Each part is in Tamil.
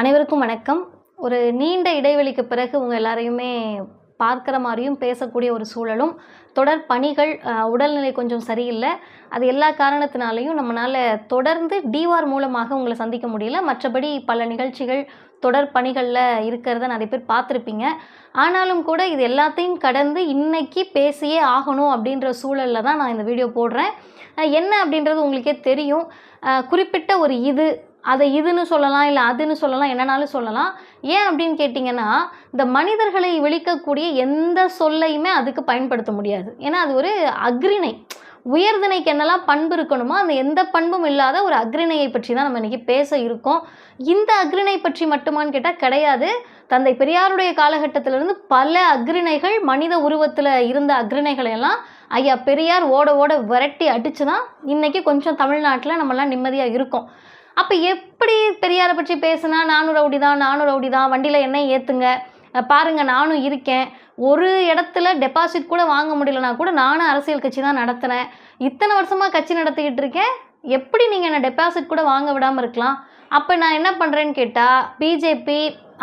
அனைவருக்கும் வணக்கம். ஒரு நீண்ட இடைவெளிக்கு பிறகு உங்கள் எல்லாரையுமே பார்க்குற மாதிரியும் பேசக்கூடிய ஒரு சூழலும் தொடர் பணிகள் உடல்நிலை கொஞ்சம் சரியில்லை. அது எல்லா காரணத்தினாலையும் நம்மளால் தொடர்ந்து டிவார் மூலமாக உங்களை சந்திக்க முடியல. மற்றபடி பல நிகழ்ச்சிகள் தொடர் பணிகளில் இருக்கிறத நிறைய பேர் பார்த்துருப்பீங்க. ஆனாலும் கூட இது எல்லாத்தையும் கடந்து இன்னைக்கு பேசியே ஆகணும் அப்படின்ற சூழலில் தான் நான் இந்த வீடியோ போடுறேன். என்ன அப்படின்றது உங்களுக்கே தெரியும். குறிப்பிட்ட ஒரு இது அதை இதுன்னு சொல்லலாம் இல்லை அதுன்னு சொல்லலாம் என்னனாலும் சொல்லலாம். ஏன் அப்படின்னு கேட்டிங்கன்னா இந்த மனிதர்களை விழிக்கக்கூடிய எந்த சொல்லையுமே அதுக்கு பயன்படுத்த முடியாது. ஏன்னா அது ஒரு அக்ரிணை உயர்திணைக்கு என்னெல்லாம் பண்பு இருக்கணுமோ அந்த எந்த பண்பும் இல்லாத ஒரு அக்ரிணையை பற்றி தான் நம்ம இன்றைக்கி பேச இருக்கோம். இந்த அக்ரிணை பற்றி மட்டுமான்னு கேட்டால் கிடையாது. தந்தை பெரியாருடைய காலகட்டத்திலிருந்து பல அக்ரிணைகள் மனித உருவத்தில் இருந்த அக்ரிணைகளை எல்லாம் ஐயா பெரியார் ஓட ஓட விரட்டி அடிச்சு தான் இன்றைக்கி கொஞ்சம் தமிழ்நாட்டில் நம்மலாம் நிம்மதியாக இருக்கோம். அப்போ எப்படி பெரியாரை பற்றி பேசுனா நானும் ரவுடி தான் நானும் ரவுடி தான் வண்டியில் என்ன ஏற்றுங்க பாருங்கள் நானும் இருக்கேன். ஒரு இடத்துல டெபாசிட் கூட வாங்க முடியலனா கூட நானும் அரசியல் கட்சி தான் நடத்துகிறேன் இத்தனை வருஷமாக கட்சி நடத்திக்கிட்டு இருக்கேன். எப்படி நீங்கள் என்னை டெபாசிட் கூட வாங்க விடாமல் இருக்கலாம்? அப்போ நான் என்ன பண்ணுறேன்னு கேட்டால் பிஜேபி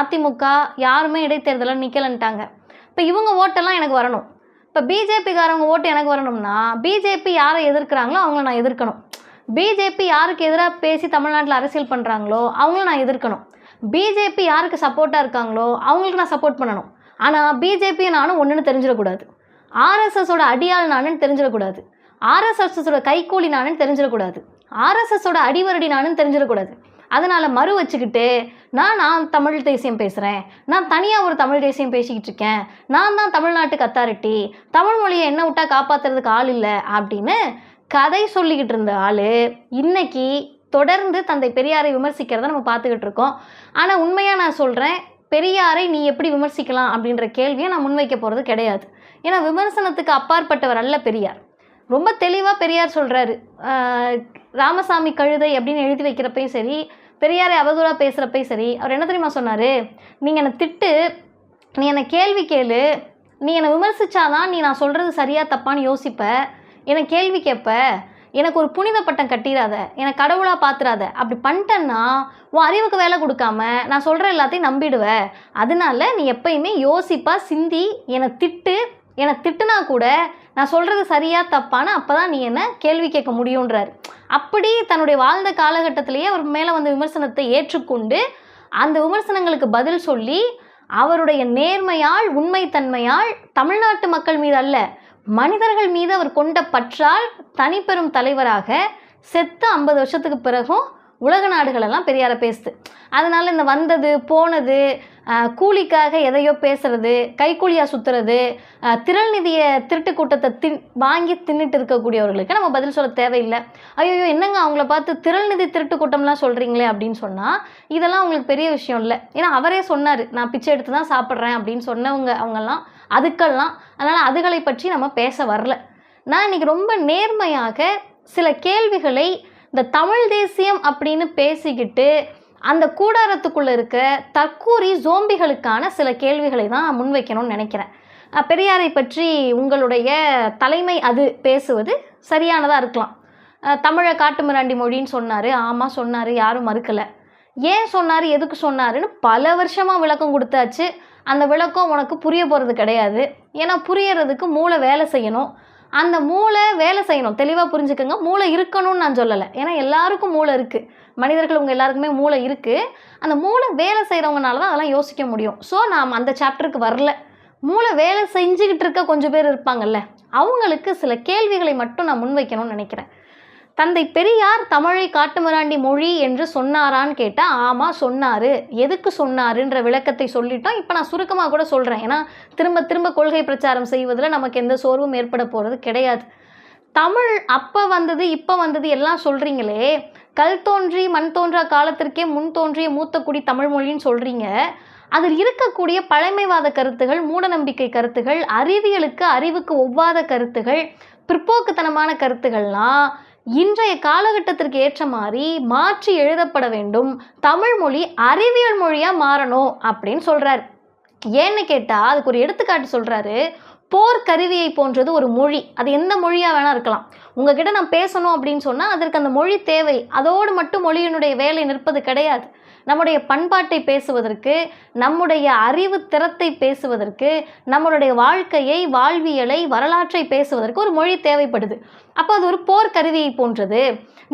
அதிமுக யாருமே இடைத்தேர்தலில் நிற்கலன்ட்டாங்க இப்போ இவங்க ஓட்டெல்லாம் எனக்கு வரணும். இப்போ பிஜேபிக்காரவங்க ஓட்டு எனக்கு வரணும்னா பிஜேபி யாரை எதிர்க்கிறாங்களோ அவங்கள நான் எதிர்க்கணும். பிஜேபி யாருக்கு எதிராக பேசி தமிழ்நாட்டில் அரசியல் பண்ணுறாங்களோ அவங்களும் நான் எதிர்க்கணும். பிஜேபி யாருக்கு சப்போர்ட்டாக இருக்காங்களோ அவங்களுக்கு நான் சப்போர்ட் பண்ணணும். ஆனால் பிஜேபி நானும் ஒன்றுன்னு தெரிஞ்சிடக்கூடாது. ஆர்எஸ்எஸோட அடியாள் நானுன்னு தெரிஞ்சிடக்கூடாது. ஆர்எஸ்எஸோட கைக்கூலி நானுன்னு தெரிஞ்சிடக்கூடாது. ஆர்எஸ்எஸோட அடிவரடி நானுன்னு தெரிஞ்சிடக்கூடாது. அதனால் மறு வச்சுக்கிட்டு நான் நான் தமிழ் தேசியம் பேசுகிறேன் நான் தனியாக ஒரு தமிழ் தேசியம் பேசிக்கிட்டு இருக்கேன். நான் தான் தமிழ்நாட்டுக்கு அத்தாரிட்டி தமிழ் மொழியை என்ன விட்டா காப்பாற்றுறதுக்கு ஆள் இல்லை அப்படின்னு கதை சொல்லிக்கிட்டு இருந்த ஆள் இன்னைக்கு தொடர்ந்து தந்தை பெரியாரை விமர்சிக்கிறத நம்ம பார்த்துக்கிட்டு இருக்கோம். ஆனால் உண்மையாக நான் சொல்கிறேன் பெரியாரை நீ எப்படி விமர்சிக்கலாம் அப்படின்ற கேள்வியை நான் முன்வைக்க போகிறது கிடையாது. ஏன்னா விமர்சனத்துக்கு அப்பாற்பட்டவர் அல்ல பெரியார். ரொம்ப தெளிவாக பெரியார் சொல்கிறாரு ராமசாமி கழுதை அப்படின்னு எழுதி வைக்கிறப்பையும் சரி பெரியாரை அவதூறாக பேசுகிறப்பையும் சரி அவர் என்ன தெரியுமா சொன்னார்? நீங்கள் என்னை திட்டு நீ என்னை கேள்வி கேளு நீ என்னை விமர்சித்தாதான் நீ நான் சொல்கிறது சரியாக தப்பான்னு யோசிப்ப என்னை கேள்வி கேட்ப எனக்கு ஒரு புனித பட்டம் கட்டிடாத என்னை கடவுளாக பார்த்துறாத அப்படி பண்ணிட்டேன்னா உன் அறிவுக்கு வேலை கொடுக்காம நான் சொல்கிற எல்லாத்தையும் நம்பிடுவ. அதனால நீ எப்பயுமே யோசிப்பாக சிந்தி என்னை திட்டு என்னை திட்டுனா கூட நான் சொல்கிறது சரியாக தப்பான்னு அப்போ தான் நீ என்ன கேள்வி கேட்க முடியுன்றார் அப்படி தன்னுடைய வாழ்ந்த காலகட்டத்திலேயே அவர் மேலே வந்த விமர்சனத்தை ஏற்றுக்கொண்டு அந்த விமர்சனங்களுக்கு பதில் சொல்லி அவருடைய நேர்மையால் உண்மைத்தன்மையால் தமிழ்நாட்டு மக்கள் மீது அல்ல மனிதர்கள் மீது அவர் கொண்ட பற்றால் தனிப்பெரும் தலைவராக செத்து ஐம்பது வருஷத்துக்கு பிறகும் உலக நாடுகளெல்லாம் பெரியாரை பேசுது. அதனால் இந்த வந்தது போனது கூலிக்காக எதையோ பேசுறது கைக்கூலியாக சுற்றுறது திரள் நிதியை திருட்டு கூட்டத்தை தின் வாங்கி தின்னுட்டு இருக்கக்கூடியவர்களுக்கு நம்ம பதில் சொல்ல தேவையில்லை. ஐயோ என்னங்க அவங்கள பார்த்து திரள் நிதி திருட்டு கூட்டம்லாம் சொல்கிறீங்களே அப்படின்னு சொன்னால் இதெல்லாம் அவங்களுக்கு பெரிய விஷயம் இல்லை. ஏன்னா அவரே சொன்னார் நான் பிச்சை எடுத்து தான் சாப்பிட்றேன் அப்படின்னு சொன்னவங்க அவங்கெல்லாம் அதுக்கெல்லாம் அதனால் அதுகளை பற்றி நம்ம பேச வரல. நான் இன்னைக்கு ரொம்ப நேர்மையாக சில கேள்விகளை இந்த தமிழ் தேசியம் அப்படின்னு பேசிக்கிட்டு அந்த கூடாரத்துக்குள்ளே இருக்க தற்கூரி ஜோம்பிகளுக்கான சில கேள்விகளை தான் முன்வைக்கணும்னு நினைக்கிறேன். பெரியாரை பற்றி உங்களுடைய தலைமை அது பேசுவது சரியானதாக இருக்கலாம். தமிழை காட்டுமிராண்டி மொழின்னு சொன்னார். ஆமாம் சொன்னார். யாரும் மறுக்கலை. ஏன் சொன்னார் எதுக்கு சொன்னாருன்னு பல வருஷமாக விளக்கம் கொடுத்தாச்சு. அந்த விளக்கம் உனக்கு புரிய போகிறது கிடையாது. ஏன்னா புரியறதுக்கு மூளை வேலை செய்யணும். அந்த மூளை வேலை செய்யணும். தெளிவாக புரிஞ்சுக்கோங்க. மூளை இருக்கணும்னு நான் சொல்லலை. ஏன்னா எல்லாருக்கும் மூளை இருக்குது மனிதர்கள் உங்கள் எல்லாருக்குமே மூளை இருக்குது அந்த மூளை வேலை செய்கிறவங்கனால தான் அதெல்லாம் யோசிக்க முடியும். ஸோ நாம் அந்த சாப்டருக்கு வரல. மூளை வேலை செஞ்சுக்கிட்டு இருக்க கொஞ்சம் பேர் இருப்பாங்கல்ல. அவங்களுக்கு சில கேள்விகளை மட்டும் நான் முன்வைக்கணும்னு நினைக்கிறேன். தந்தை பெரியார் தமிழை காட்டுமிராண்டி மொழி என்று சொன்னாரான்னு கேட்டால் ஆமாம் சொன்னார். எதுக்கு சொன்னாருன்ற விளக்கத்தை சொல்லிட்டோம். இப்போ நான் சுருக்கமாக கூட சொல்கிறேன் ஏன்னா திரும்ப திரும்ப கொள்கை பிரச்சாரம் செய்வதில் நமக்கு எந்த சோர்வும் ஏற்பட போகிறது கிடையாது. தமிழ் அப்போ வந்தது இப்போ வந்தது எல்லாம் சொல்கிறீங்களே கல் தோன்றி மண் தோன்றா காலத்திற்கே முன் தோன்றிய மூத்த குடி தமிழ் மொழின்னு சொல்கிறீங்க அதில் இருக்கக்கூடிய பழமைவாத கருத்துகள் மூடநம்பிக்கை கருத்துகள் அறிவியலுக்கு அறிவுக்கு ஒவ்வாத கருத்துகள் பிற்போக்குத்தனமான கருத்துகள்லாம் இன்றைய காலகட்டத்திற்கு ஏற்ற மாதிரி மாற்றி எழுதப்பட வேண்டும். தமிழ் மொழி அறிவியல் மொழியாக மாறணும் அப்படின்னு சொல்கிறார் ஏன்னு கேட்டால் அதுக்கு ஒரு எடுத்துக்காட்டு சொல்கிறாரு போர்க்கருவியை போன்றது ஒரு மொழி. அது எந்த மொழியாக வேணால் இருக்கலாம். உங்ககிட்ட நான் பேசணும் அப்படின்னு சொன்னால் அதற்கு அந்த மொழி தேவை. அதோடு மட்டும் மொழியினுடைய வேலை நிற்பது கிடையாது. நம்முடைய பண்பாட்டை பேசுவதற்கு நம்முடைய அறிவு திறத்தை பேசுவதற்கு நம்மளுடைய வாழ்க்கையை வாழ்வியலை வரலாற்றை பேசுவதற்கு ஒரு மொழி தேவைப்படுது. அப்போ அது ஒரு போர்க்கருவியை போன்றது.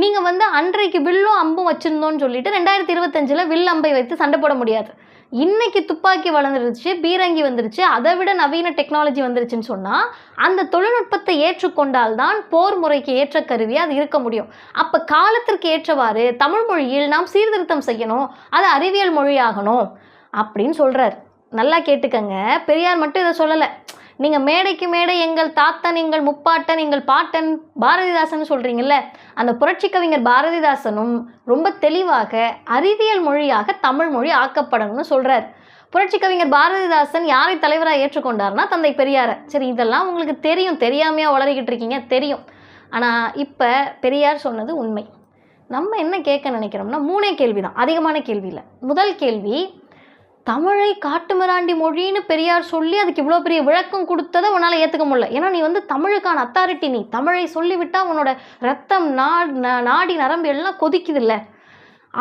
நீங்கள் வந்து அன்றைக்கு வில்லும் அம்பும் வச்சுருந்தோன்னு சொல்லிட்டு ரெண்டாயிரத்தி இருபத்தஞ்சில் வில் அம்பை வைத்து சண்டை போட முடியாது. இன்னைக்கு துப்பாக்கி வளர்ந்துருச்சு பீரங்கி வந்துருச்சு அதை விட நவீன டெக்னாலஜி வந்துருச்சுன்னு சொன்னால் அந்த தொழில்நுட்பத்தை ஏற்றுக்கொண்டால் தான் போர் முறைக்கு ஏற்ற கருவியாக அது இருக்க முடியும். அப்போ காலத்திற்கு ஏற்றவாறு தமிழ் மொழியில் நாம் சீர்திருத்தம் செய்யணும் அது அறிவியல் மொழியாகணும் அப்படின்னு சொல்கிறார் நல்லா கேட்டுக்கங்க. பெரியார் மட்டும் இதை சொல்லலை. நீங்கள் மேடைக்கு மேடை எங்கள் தாத்தன் எங்கள் முப்பாட்டன் எங்கள் பாட்டன் பாரதிதாசன் சொல்கிறீங்கல்ல அந்த புரட்சி கவிஞர் பாரதிதாசனும் ரொம்ப தெளிவாக அறிவியல் மொழியாக தமிழ் மொழி ஆக்கப்படணும்னு சொல்கிறார் புரட்சி கவிஞர் பாரதிதாசன் யாரை தலைவராக ஏற்றுக்கொண்டார்னா தந்தை பெரியாரை. சரி இதெல்லாம் உங்களுக்கு தெரியும். தெரியாமையாக வளரிக்கிட்டு இருக்கீங்க. தெரியும். ஆனால் இப்போ பெரியார் சொன்னது உண்மை. நம்ம என்ன கேட்க நினைக்கிறோம்னா மூணே கேள்வி தான் அதிகமான கேள்வி இல்லை முதல் கேள்வி தமிழை காட்டுமிராண்டி மொழின்னு பெரியார் சொல்லி அதுக்கு இவ்வளோ பெரிய விளக்கம் கொடுத்ததை உன்னால் ஏற்றுக்க முடியல. ஏன்னா நீ வந்து தமிழுக்கான அத்தாரிட்டி நீ தமிழை சொல்லிவிட்டால் உன்னோட ரத்தம் நா நாடி நரம்பு எல்லாம் கொதிக்குது இல்லை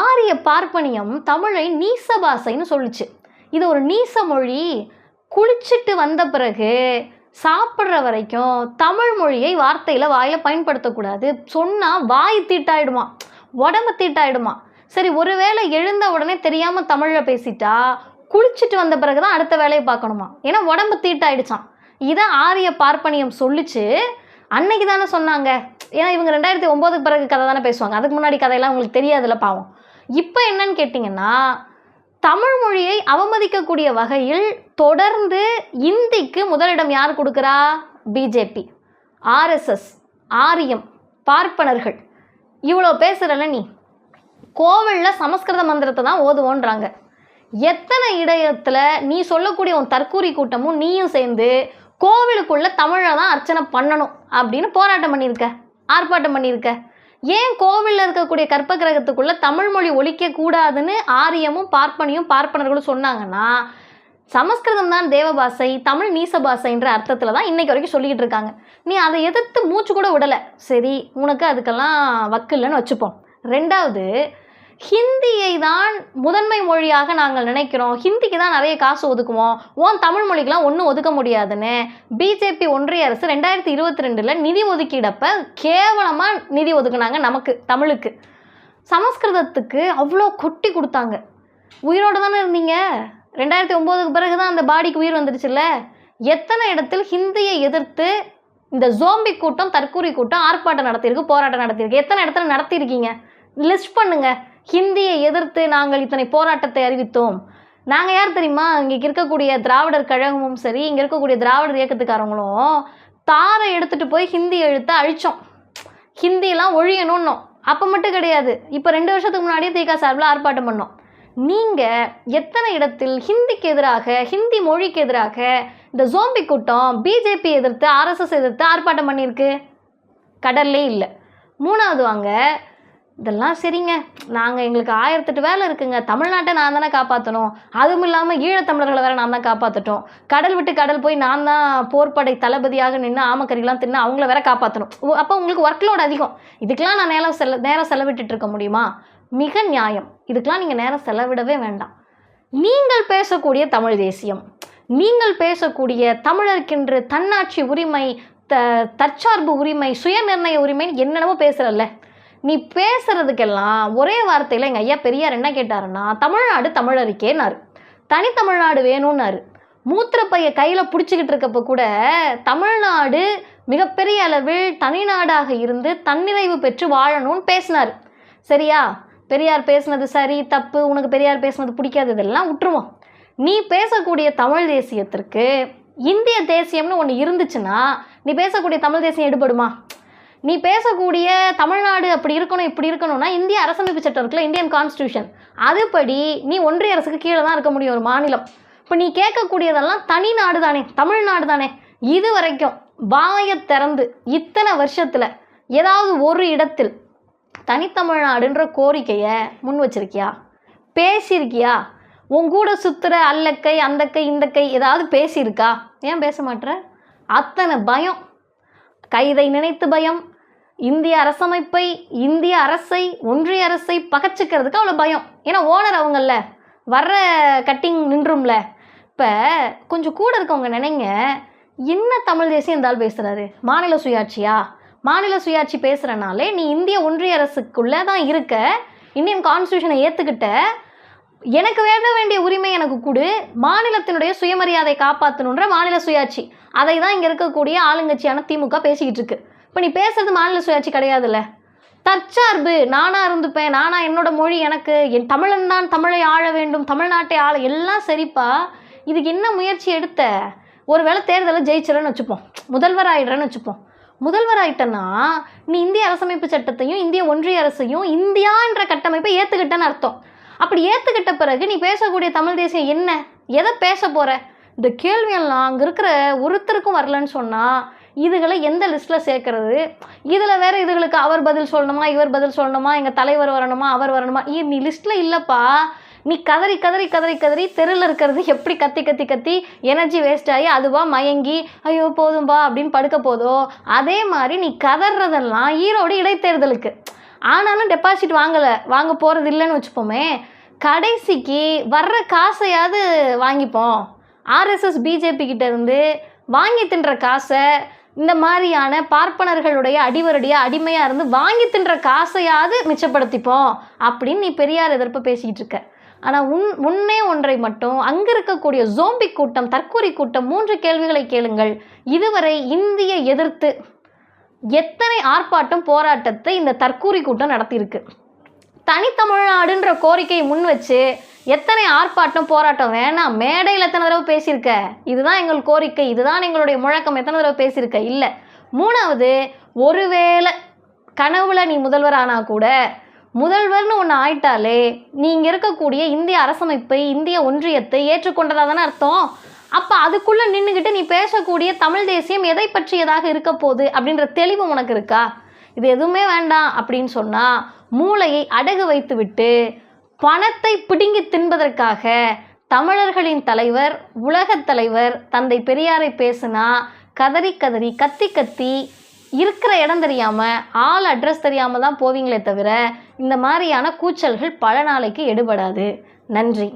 ஆரிய பார்ப்பனியம் தமிழை நீச பாசைன்னு சொல்லுச்சு. இது ஒரு நீச மொழி. குளிச்சுட்டு வந்த பிறகு சாப்பிட்ற வரைக்கும் தமிழ் மொழியை வார்த்தையில் வாயில் பயன்படுத்தக்கூடாது. சொன்னால் வாய் தீட்டாயிடுமா? உடம்பு தீட்டாயிடுமா? சரி ஒருவேளை எழுந்த உடனே தெரியாமல் தமிழில் பேசிட்டா குளிச்சுட்டு வந்த பிறகு தான் அடுத்த வேலையை பார்க்கணுமா? ஏன்னா உடம்பு தீட்டாயிடுச்சான் இதை ஆரிய பார்ப்பனியம் சொல்லிச்சு. அன்னைக்கு தானே சொன்னாங்க. ஏன்னா இவங்க ரெண்டாயிரத்தி ஒம்போதுக்கு பிறகு கதை தானே பேசுவாங்க. அதுக்கு முன்னாடி கதையெல்லாம் உங்களுக்கு தெரியாதுல்ல பாவம். இப்போ என்னன்னு கேட்டிங்கன்னா தமிழ் மொழியை அவமதிக்கக்கூடிய வகையில் தொடர்ந்து இந்திக்கு முதலிடம் யார் கொடுக்குறா? பிஜேபி ஆர்எஸ்எஸ் ஆரியம் பார்ப்பனர்கள். இவ்வளோ பேசுகிறல்ல நீ? கோவிலில் சமஸ்கிருத மந்திரத்தை தான் ஓதுவோன்றாங்க. எத்தனை இடத்துல நீ சொல்லக்கூடிய உன் தற்கூரி கூட்டமும் நீயும் சேர்ந்து கோவிலுக்குள்ளே தமிழை தான் அர்ச்சனை பண்ணணும் அப்படின்னு போராட்டம் பண்ணியிருக்க ஆர்ப்பாட்டம் பண்ணியிருக்க. ஏன் கோவிலில் இருக்கக்கூடிய கற்ப கிரகத்துக்குள்ளே தமிழ் மொழி ஆரியமும் பார்ப்பனியும் பார்ப்பனர்களும் சொன்னாங்கன்னா சமஸ்கிருதம் தான் தேவபாசை தமிழ் நீச பாசைன்ற அர்த்தத்தில் தான் இன்றைக்கு வரைக்கும் சொல்லிக்கிட்டு இருக்காங்க. நீ அதை எதிர்த்து மூச்சு கூட விடலை. சரி உனக்கு அதுக்கெல்லாம் வக்கு இல்லைன்னு வச்சுப்போம். ரெண்டாவது ஹிந்தியை தான் முதன்மை மொழியாக நாங்கள் நினைக்கிறோம். ஹிந்திக்கு தான் நிறைய காசு ஒதுக்குவோம். ஓன் தமிழ் மொழிக்கெலாம் ஒன்றும் ஒதுக்க முடியாதுன்னு. பிஜேபி ஒன்றிய அரசு ரெண்டாயிரத்தி இருபத்தி ரெண்டில் நிதி ஒதுக்கீடப்ப கேவலமாக நிதி ஒதுக்குனாங்க நமக்கு தமிழுக்கு. சமஸ்கிருதத்துக்கு அவ்வளோ கொட்டி கொடுத்தாங்க. உயிரோடு தானே இருந்தீங்க? ரெண்டாயிரத்தி ஒம்போதுக்கு பிறகு தான் அந்த பாடிக்கு உயிர் வந்துடுச்சுல்ல எத்தனை இடத்தில் ஹிந்தியை எதிர்த்து இந்த ஜோம்பி கூட்டம் தற்கூரி கூட்டம் ஆர்ப்பாட்டம் நடத்தியிருக்கு போராட்டம் நடத்தியிருக்கு? எத்தனை இடத்துல நடத்தியிருக்கீங்க? லிஸ்ட் பண்ணுங்கள் ஹிந்தியை எதிர்த்து நாங்கள் இத்தனை போராட்டத்தை அறிவித்தோம். நாங்கள் யார் தெரியுமா? இங்கே இருக்கக்கூடிய திராவிடர் கழகமும் சரி இங்கே இருக்கக்கூடிய திராவிடர் இயக்கத்துக்காரங்களும் தாரை எடுத்துட்டு போய் ஹிந்தி எழுத்து அழித்தோம் ஹிந்திலாம் ஒழியணும்னோம். அப்போ மட்டும் கிடையாது. இப்போ ரெண்டு வருஷத்துக்கு முன்னாடியே திகா சார்பில் ஆர்ப்பாட்டம் பண்ணோம். நீங்கள் எத்தனை இடத்தில் ஹிந்திக்கு எதிராக ஹிந்தி மொழிக்கு எதிராக இந்த ஜோம்பி கூட்டம் பிஜேபி எதிர்த்து ஆர்எஸ்எஸ் எதிர்த்து ஆர்ப்பாட்டம் பண்ணியிருக்கு? கடல்லே இல்லை. மூணாவது வாங்க இதெல்லாம் சரிங்க. நாங்கள் எங்களுக்கு ஆயிரத்தெட்டு வேலை இருக்குங்க. தமிழ்நாட்டை நான் தானே காப்பாற்றணும் அதுவும் இல்லாமல் ஈழத்தமிழர்களை வேற நான் தான் காப்பாற்றட்டும் கடல் விட்டு கடல் போய் நான் தான் போர்ப்படை தளபதியாக நின்று ஆமக்கறிலாம் தின்னு அவங்கள வேற காப்பாற்றணும் அப்போ உங்களுக்கு ஒர்க் லோட் அதிகம். இதுக்கெலாம் நான் நேரம் செல நேரம் செலவிட்டுட்டு இருக்க முடியுமா? மிக நியாயம். இதுக்கெலாம் நீங்கள் நேரம் செலவிடவே வேண்டாம். நீங்கள் பேசக்கூடிய தமிழ் தேசியம் நீங்கள் பேசக்கூடிய தமிழருக்கென்று தன்னாட்சி உரிமை த தற்சார்பு உரிமை சுயநிர்ணய உரிமைன்னு என்னென்னமோ பேசுகிறல்ல நீ பேசுறதுக்கெல்லாம் ஒரே வார்த்தையில் எங்கள் ஐயா பெரியார் என்ன கேட்டாருன்னா தமிழ்நாடு தமிழருக்கேனாரு தனித்தமிழ்நாடு வேணும்னாரு. மூத்திரப்பைய கையில் பிடிச்சிக்கிட்டு இருக்கப்போ கூட தமிழ்நாடு மிகப்பெரிய அளவில் தனிநாடாக இருந்து தன்னிறைவு பெற்று வாழணும்னு பேசினார். சரியா? பெரியார் பேசுனது சரி தப்பு. உனக்கு பெரியார் பேசுனது பிடிக்காது. இதெல்லாம் விட்டுருவோம். நீ பேசக்கூடிய தமிழ் தேசியத்திற்கு இந்திய தேசியம்னு ஒன்று இருந்துச்சுன்னா நீ பேசக்கூடிய தமிழ் தேசியம் எடுபடுமா? நீ பேசக்கூடிய தமிழ்நாடு அப்படி இருக்கணும் இப்படி இருக்கணும்னா இந்திய அரசமைப்பு சட்டம் இருக்குல்ல இந்தியன் கான்ஸ்டியூஷன் அதுபடி நீ ஒன்றிய அரசுக்கு கீழே தான் இருக்க முடியும் ஒரு மாநிலம். இப்போ நீ கேட்கக்கூடியதெல்லாம் தனி நாடு தானே தமிழ்நாடு தானே இது வரைக்கும் வாயை திறந்து இத்தனை வருஷத்தில் ஏதாவது ஒரு இடத்தில் தனித்தமிழ்நாடுன்ற கோரிக்கையை முன் வச்சிருக்கியா? பேசியிருக்கியா? உன் கூட சுத்துற அல்லக்கை அந்த கை இந்த கை ஏதாவது பேசியிருக்கா? ஏன் பேச மாட்டேற அத்தனை பயம் கைதை நினைத்து பயம் இந்திய அரசமைப்பை இந்திய அரசை ஒன்றிய அரசை பகச்சிக்கிறதுக்கு அவ்வளோ பயம். ஏன்னா ஓனர் அவங்கள வர்ற கட்டிங் நின்றும்ல. இப்போ கொஞ்சம் கூட இருக்கவங்க நினைங்க என்ன தமிழ் தேசியம் இந்த ஆள் பேசுகிறாரு மாநில சுயாட்சியா? மாநில சுயாட்சி பேசுகிறனாலே நீ இந்திய ஒன்றிய அரசுக்குள்ளே தான் இருக்க இந்தியன் கான்ஸ்டியூஷனை ஏற்றுக்கிட்ட எனக்கு வேண்ட வேண்டிய உரிமை எனக்கு கொடு மாநிலத்தினுடைய சுயமரியாதை காப்பாற்றணுன்ற மாநில சுயாட்சி. அதை தான் இங்கே இருக்கக்கூடிய ஆளுங்கட்சியான திமுக பேசிக்கிட்டு இருக்கு. இப்போ நீ பேசுறது மாநில சுயாட்சி கிடையாதுல்ல? தற்சார்பு. நானாக இருந்துப்பேன். நானா என்னோட மொழி எனக்கு. என் தமிழன் தான் தமிழை ஆள வேண்டும். தமிழ்நாட்டை ஆள. எல்லாம் சரிப்பா. இதுக்கு என்ன முயற்சி எடுத்த? ஒரு வேளை தேர்தலில் ஜெயிச்சிடன்னு வச்சுப்போம். முதல்வர் ஆயிடுறேன்னு வச்சுப்போம். முதல்வர் ஆயிட்டன்னா நீ இந்திய அரசமைப்பு சட்டத்தையும் இந்திய ஒன்றிய அரசையும் இந்தியான்ற கட்டமைப்பை ஏற்றுக்கிட்டேன்னு அர்த்தம். அப்படி ஏற்றுக்கிட்ட பிறகு நீ பேசக்கூடிய தமிழ் தேசியம் என்ன? எதை பேச போகிற இந்த கேள்வியெல்லாம் அங்கே இருக்கிற ஒருத்தருக்கும் வரலன்னு சொன்னால் இதுகளை எந்த லிஸ்ட்டில் சேர்க்கறது? இதில் வேறு இதுகளுக்கு அவர் பதில் சொல்லணுமா இவர் பதில் சொல்லணுமா எங்கள் தலைவர் வரணுமா அவர் வரணுமா? இ நீ லிஸ்ட்டில் இல்லைப்பா. நீ கதறி கதறி கதறி கதறி தெருவில் இருக்கிறது எப்படி கத்தி கத்தி கத்தி எனர்ஜி வேஸ்ட் ஆகி அதுவா மயங்கி ஐயோ போதும்பா அப்படின்னு படுக்க போதோ அதே மாதிரி நீ கதறதெல்லாம் ஈரோடு இடைத்தேர்தலுக்கு. ஆனாலும் டெபாசிட் வாங்கலை வாங்க போகிறது இல்லைன்னு வச்சுப்போமே. கடைசிக்கு வர்ற காசையாவது வாங்கிப்போம். ஆர்எஸ்எஸ் பிஜேபி கிட்டேருந்து வாங்கி தின்ற காசை இந்த மாதிரியான பார்ப்பனர்களுடைய அடிவருடைய அடிமையாக இருந்து வாங்கி தின்ற காசையாவது மிச்சப்படுத்திப்போம் அப்படின்னு நீ பெரியார் எதிர்ப்பு பேசிக்கிட்டு இருக்க. ஆனால் உன் முன்னே ஒன்றை மட்டும் அங்கே இருக்கக்கூடிய ஜோம்பி கூட்டம் தற்கொலை கூட்டம் மூன்று கேள்விகளை கேளுங்கள். இதுவரை இந்திய எதிர்த்து எத்தனை ஆர்ப்பாட்டம் போராட்டத்தை இந்த தற்கூரி கூட்டம் நடத்தியிருக்கு? தனித்தமிழ்நாடுன்ற கோரிக்கையை முன் வச்சு எத்தனை ஆர்ப்பாட்டம் போராட்டம் வேணாம் மேடையில் எத்தனை தடவை பேசியிருக்க? இதுதான் எங்கள் கோரிக்கை. இதுதான் எங்களுடைய முழக்கம். எத்தனை தடவை பேசியிருக்க? இல்லை. மூணாவது ஒருவேளை கனவுல நீ முதல்வர் ஆனால் கூட முதல்வர்னு ஒன்று ஆயிட்டாலே நீ இங்கே இருக்கக்கூடிய இந்திய அரசமைப்பை இந்திய ஒன்றியத்தை ஏற்றுக்கொண்டதா தானே அர்த்தம்? அப்போ அதுக்குள்ளே நின்றுக்கிட்டு நீ பேசக்கூடிய தமிழ் தேசியம் எதை பற்றியதாக இருக்க போகுது? அப்படின்ற தெளிவு உனக்கு இருக்கா? இது எதுவுமே வேண்டாம் அப்படின்னு சொன்னால் மூளையை அடகு வைத்துவிட்டு பணத்தை பிடுங்கி தின்பதற்காக தமிழர்களின் தலைவர் உலகத் தலைவர் தந்தை பெரியாரை பேசுனா கதறி கதறி கத்தி கத்தி இருக்கிற இடம் தெரியாமல் ஆள் அட்ரஸ் தெரியாமல் தான் போவீங்களே தவிர இந்த மாதிரியான கூச்சல்கள் பல நாளைக்கு எடுபடாது. நன்றி.